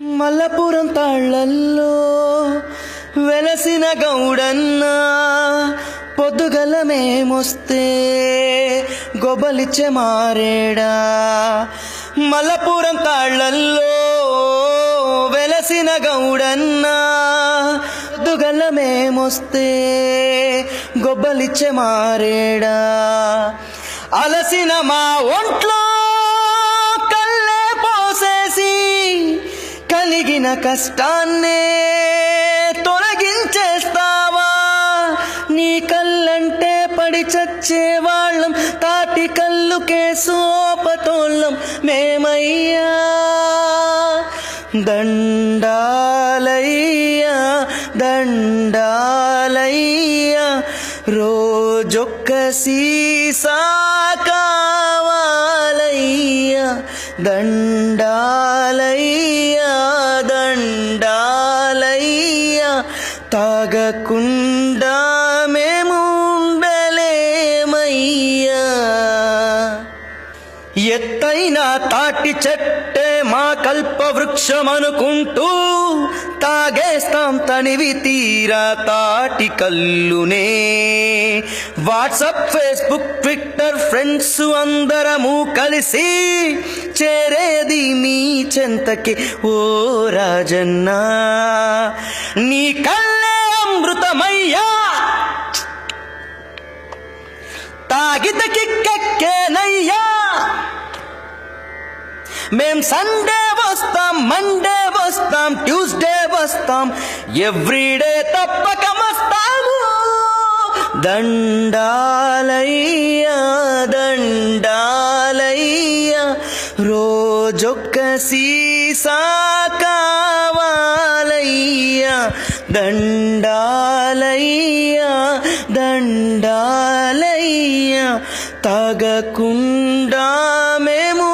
మల్లపురం తాళ్ళల్లో వెలసిన గౌడన్న పొద్దుగల మేమొస్తే గొబలిచ్చే మారేడా. మల్లపురం తాళ్ళల్లో వెలసిన గౌడన్న పొద్దుగల మేమొస్తే గొబ్బలిచ్చే మారేడా. అలసిన మా ఒంట్లో కలిగిన కష్టాన్నే తొలగించేస్తావా? నీ కళ్ళంటే పడి చచ్చే వాళ్ళం తాటి కళ్ళు కేసోపతోళ్ళం మేమయ్యా. దండాలయ్యా దండాలయ్యా రోజొక్క సీసా కావాలయ్యా. దండాలయ్యా. తాగకుండా మేము ఉండలేమయ్యా. ఎత్తైన తాటి చెట్టే మా కల్ప తాగేస్తాం తనివి తీరా తాటి కల్లునే. వాట్సప్ ఫేస్బుక్ ట్విట్టర్ ఫ్రెండ్స్ అందరము కలిసి చేరేది మీ చెంతకి ఓ రాజన్నా. నీ కల్ తాగిత మేం సండే వస్తాం మండే వస్తాం ట్యూస్డే వస్తాం ఎవ్రీడే తప్పక వస్తాము దండాలయ్యా దండాలయ్యా రోజొక్క సీసా కావాలయ్యా. దండాలయ్యా దండా తాగకుండా మేము